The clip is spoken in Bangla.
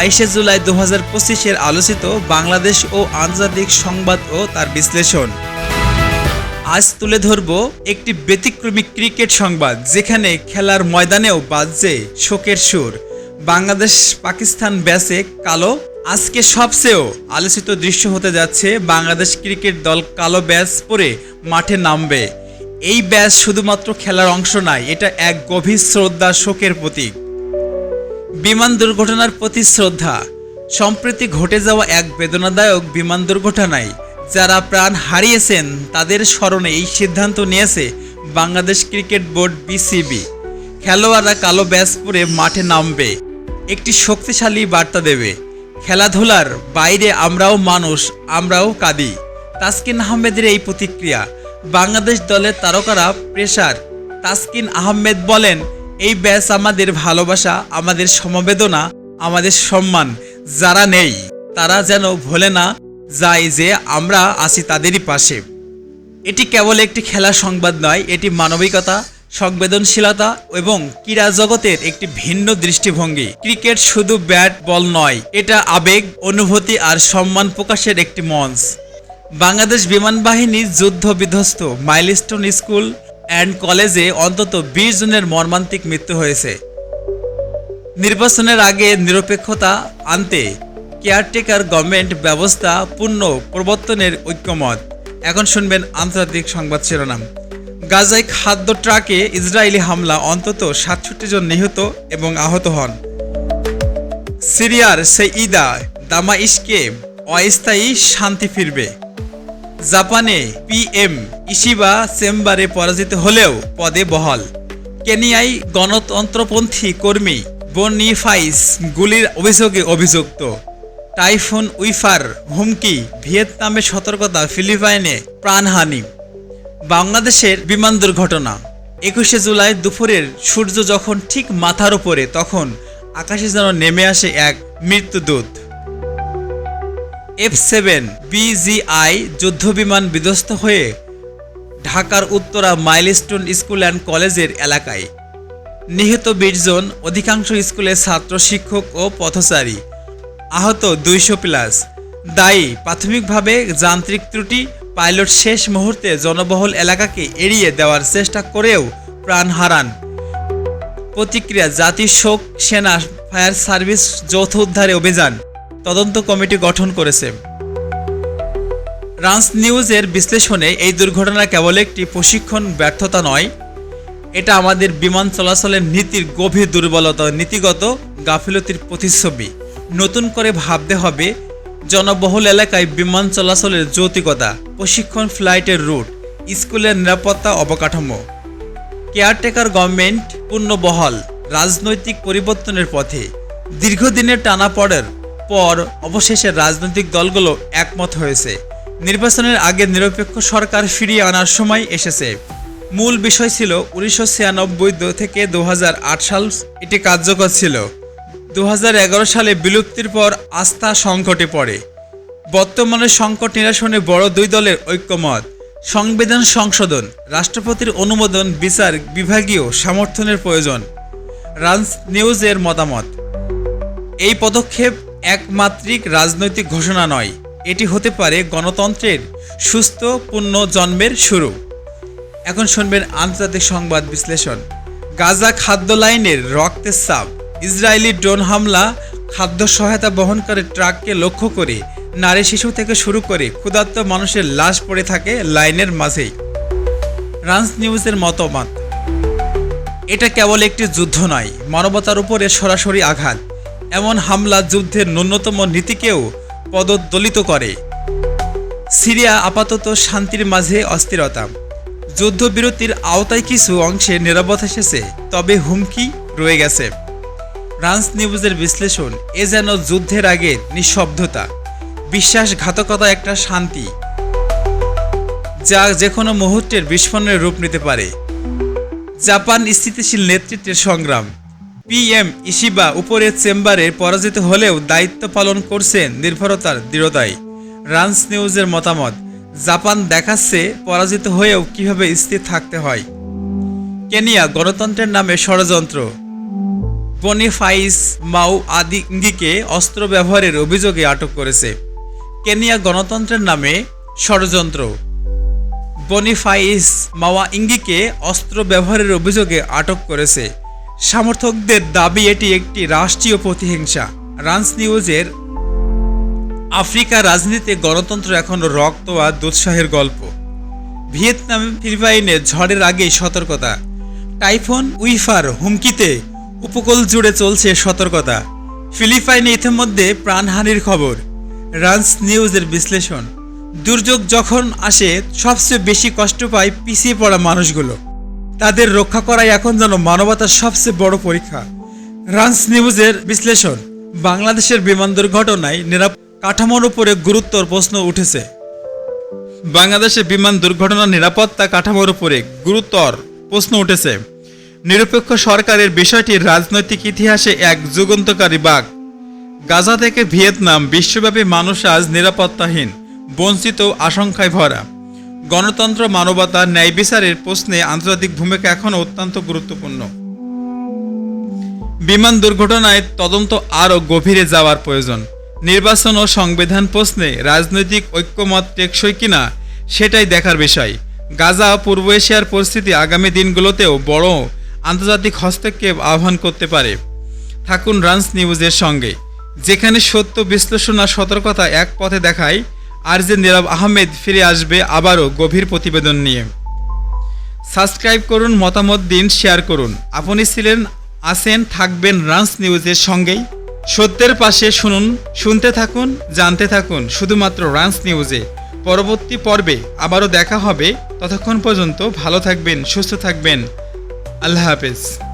বাইশে জুলাই দু হাজার পঁচিশের আলোচিত বাংলাদেশ ও আন্তর্জাতিক সংবাদ ও তার বিশ্লেষণ। আজ তুলে ধরব একটি ব্যতিক্রমী ক্রিকেট সংবাদ, যেখানে খেলার ময়দানেও বাজছে শোকের সুর। বাংলাদেশ পাকিস্তান ব্যাসে কালো, আজকে সবচেয়েও আলোচিত দৃশ্য হতে যাচ্ছে বাংলাদেশ ক্রিকেট দল কালো ব্যাস পরে মাঠে নামবে। এই ব্যাস শুধুমাত্র খেলার অংশ নয়, এটা এক গভীর শ্রদ্ধা, শোকের প্রতীক। বিমান দুর্ঘটনার প্রতি শ্রদ্ধা। সম্প্রতি ঘটে যাওয়া এক বেদনাদায়ক বিমান দুর্ঘটনায় যারা প্রাণ হারিয়েছেন, তাদের স্মরণে এই সিদ্ধান্ত নিয়েছে বাংলাদেশ ক্রিকেট বোর্ড বিসিবি। খেলোয়াড়রা কালো ব্যাস পরে মাঠে নামবে। একটি শক্তিশালী বার্তা দেবে, খেলাধুলার বাইরে আমরাও মানুষ, আমরাও কাঁদি। তাসকিন আহমেদের এই প্রতিক্রিয়া, বাংলাদেশ দলের তারকারা, প্রেসার। তাসকিন আহমেদ বলেন এই ব্যাস আমাদের ভালোবাসা, আমাদের সমবেদনা, আমাদের সম্মান যারা নেই, তারা যেন ভোলে না যায় যে আমরা আছি তাদেরই পাশে। এটি কেবল একটি খেলা সংবাদ নয়, এটি মানবিকতা, সংবেদনশীলতা এবং ক্রীড়া জগতের একটি ভিন্ন দৃষ্টিভঙ্গি। ক্রিকেট শুধু ব্যাট, বল নয়, এটা আবেগ, অনুভূতি আর সম্মান প্রকাশের একটি মঞ্চ। বাংলাদেশ বিমান বাহিনী যুদ্ধ বিধ্বস্ত মাইলস্টোন স্কুল অ্যান্ড কলেজে অন্তত বিশ জনের মর্মান্তিক মৃত্যু হয়েছে। নির্বাচনের আগে নিরপেক্ষতা আনতে কেয়ারটেকার গভর্নমেন্ট ব্যবস্থা পূর্ণ প্রবর্তনের ঐক্যমত। এখন শুনবেন আন্তর্জাতিক সংবাদ শিরোনাম। গাজায় খাদ্য ট্রাকে ইসরায়েলি হামলা, অন্তত সাতষট্টি জন নিহত এবং আহত হন। সিরিয়ার সেইদা দামাইশকে অস্থায়ী শান্তি ফিরবে। জাপানে পিএম ইশিবা চেম্বারে পরাজিত হলেও পদে বহাল। কেনিয়ায় গণতন্ত্রপন্থী কর্মী বনিফাইস গুলির অভিযোগে অভিযুক্ত। টাইফুন উইফার হুমকি, ভিয়েতনামে সতর্কতা, ফিলিপাইনে প্রাণহানি। বাংলাদেশের বিমান দুর্ঘটনা। একুশে জুলাই দুপুরের সূর্য যখন ঠিক মাথার উপরে, তখন আকাশে যেন নেমে আসে এক মৃত্যুদূত। এফ সেভেন বিজিআই যুদ্ধবিমান বিধ্বস্ত হয়ে ঢাকার উত্তরা মাইলস্টোন স্কুল অ্যান্ড কলেজের এলাকায়। নিহত বিশজন অধিকাংশ স্কুলের ছাত্র, শিক্ষক ও পথচারী। আহত দুইশো প্লাস। দায়ী প্রাথমিকভাবে যান্ত্রিক ত্রুটি, পাইলট শেষ মুহূর্তে জনবহুল এলাকাকে এড়িয়ে দেওয়ার চেষ্টা করেও প্রাণ হারান। প্রতিক্রিয়া জাতি শোক সেনা ফায়ার সার্ভিস যৌথ উদ্ধারে অভিযান। তদন্ত কমিটি গঠন করেছে। রান্স নিউজের বিশ্লেষণে এই দুর্ঘটনা কেবল একটি প্রশিক্ষণ ব্যর্থতা নয়, এটা আমাদের বিমান চলাচলের নীতির গভীর দুর্বলতা, নীতিগত গাফিলতির প্রতিচ্ছবি। নতুন করে ভাবতে হবে, জনবহুল এলাকায় বিমান চলাচলের যৌতিকতা, প্রশিক্ষণ ফ্লাইটের রুট, স্কুলের নিরাপত্তা অবকাঠামো, কেয়ারটেকার গভর্নমেন্ট পূর্ণবহাল, রাজনৈতিক পরিবর্তনের পথে, দীর্ঘদিনের টানা টানাপড়ের পর অবশেষে রাজনৈতিক দলগুলো একমত হয়েছে। নির্বাচনের আগে নিরপেক্ষ সরকার ফিরিয়ে আনার সময় এসেছে। মূল বিষয় ছিল উনিশশো ছিয়ানব্বই থেকে দু হাজার আট সাল এটি কার্যকর ছিল। দু হাজার এগারো সালে বিলুপ্তির পর আস্থা সংকটে পড়ে। বর্তমানে সংকট নিরসনে বড় দুই দলের ঐক্যমত, সংবিধান সংশোধন, রাষ্ট্রপতির অনুমোদন, বিচার, বিভাগীয় সমর্থনের প্রয়োজন। রান্স নিউজের মতামত। এই পদক্ষেপ একমাত্রিক রাজনৈতিক ঘোষণা নয়। এটি হতে পারে গণতন্ত্রের সুস্থ পূর্ণ জন্মের শুরু। এখন শুনবেন আন্তর্জাতিক সংবাদ বিশ্লেষণ। গাজা খাদ্য লাইনের রক্তের চাপ ইসরায়েলি ড্রোন হামলা, খাদ্য সহায়তা বহনকারী ট্রাককে লক্ষ্য করে নারী শিশু থেকে শুরু করে ক্ষুধার্ত মানুষের লাশ পড়ে থাকে লাইনের মাঝেই। রান্স নিউজের মতামত। এটা কেবল একটি যুদ্ধ নয়, মানবতার উপরে সরাসরি আঘাত। এমন হামলা যুদ্ধের ন্যূনতম নীতিকেও পদদলিত করে। সিরিয়া আপাতত শান্তির মাঝে অস্থিরতা। যুদ্ধবিরতির আওতায় কিছু অংশে নিরাপদ এসেছে, তবে হুমকি রয়ে গেছে। ফ্রান্স নিউজের বিশ্লেষণ, এ যেন যুদ্ধের আগে নিঃশব্দতা, বিশ্বাসঘাতকতা একটা শান্তি, যা যে কোনো মুহূর্তের বিস্ফোরণের রূপ নিতে পারে। জাপান স্থিতিশীল নেতৃত্বের সংগ্রাম। পিএম ইশিবা উপরের চেম্বারে পরাজিত হলেও দায়িত্ব পালন করছেন নির্ভরতার দৃঢ়তায় রান্স নিউজের মতামত, জাপান দেখাচ্ছে পরাজিত হয়েও কীভাবে স্থির থাকতে হয়। কেনিয়া গণতন্ত্রের নামে ষড়যন্ত্র। বনিফাইস মাউ আদিঙ্গিকে অস্ত্র ব্যবহারের অভিযোগে আটক করেছে। কেনিয়া গণতন্ত্রের নামে ষড়যন্ত্র। বনিফাইস মাওয়া ইঙ্গিকে অস্ত্র ব্যবহারের অভিযোগে আটক করেছে। সমর্থকদের দাবি, এটি একটি রাষ্ট্রীয় প্রতিহিংসা। রান্স নিউজের আফ্রিকা রাজনীতিতে গণতন্ত্র এখন রক্ত আর দুঃসাহের গল্প। ভিয়েতনাম ফিলিপাইনে ঝড়ের আগেই সতর্কতা। টাইফুন উইফার হুমকিতে উপকূল জুড়ে চলছে সতর্কতা। ফিলিপাইনে ইতিমধ্যে প্রাণহানির খবর। রান্স নিউজের বিশ্লেষণ। দুর্যোগ যখন আসে, সবচেয়ে বেশি কষ্ট পায় পিছিয়ে পড়া মানুষগুলো। তাদের রক্ষা করাই এখন যেন মানবতার সবচেয়ে বড় পরীক্ষা। রান্স নিউজের বিশ্লেষণ, বাংলাদেশের বিমান দুর্ঘটনায় নিরাপ কাঠামোর উপরে গুরুত্বর প্রশ্ন উঠেছে। বাংলাদেশে বিমান দুর্ঘটনার নিরাপত্তা কাঠামোর উপরে গুরুতর প্রশ্ন উঠেছে। নিরপেক্ষ সরকারের বিষয়টি রাজনৈতিক ইতিহাসে এক যুগান্তকারী বাক গাজা থেকে ভিয়েতনাম বিশ্বব্যাপী মানুষ আজ নিরাপত্তাহীন, বঞ্চিত আশঙ্কায় ভরা। গণতন্ত্র, মানবতা, ন্যায় বিচারের প্রশ্নে আন্তর্জাতিক ভূমিকা এখনও অত্যন্ত গুরুত্বপূর্ণ। বিমান দুর্ঘটনায় তদন্ত আরও গভীরে যাওয়ার প্রয়োজন। নির্বাচন ও সংবিধান প্রশ্নে রাজনৈতিক ঐক্যমত টেকসই কিনা, সেটাই দেখার বিষয়। গাজা পূর্ব এশিয়ার পরিস্থিতি আগামী দিনগুলোতেও বড় আন্তর্জাতিক হস্তক্ষেপ আহ্বান করতে পারে। থাকুন রান্স নিউজের সঙ্গে, যেখানে সত্য বিশ্লেষণ আর সতর্কতা এক পথে দেখায় আর যে নীরব আহমেদ ফিরে আসবে আবারও গভীর প্রতিবেদন নিয়ে। সাবস্ক্রাইব করুন, মতামত দিন, শেয়ার করুন। আপনি ছিলেন, আছেন, থাকবেন রান্স নিউজের সঙ্গেই। সত্যের পাশে শুনুন, শুনতে থাকুন, জানতে থাকুন, শুধুমাত্র রান্স নিউজে। পরবর্তী পর্বে আবারও দেখা হবে। ততক্ষণ পর্যন্ত ভালো থাকবেন, সুস্থ থাকবেন। আল্লাহ হাফেজ।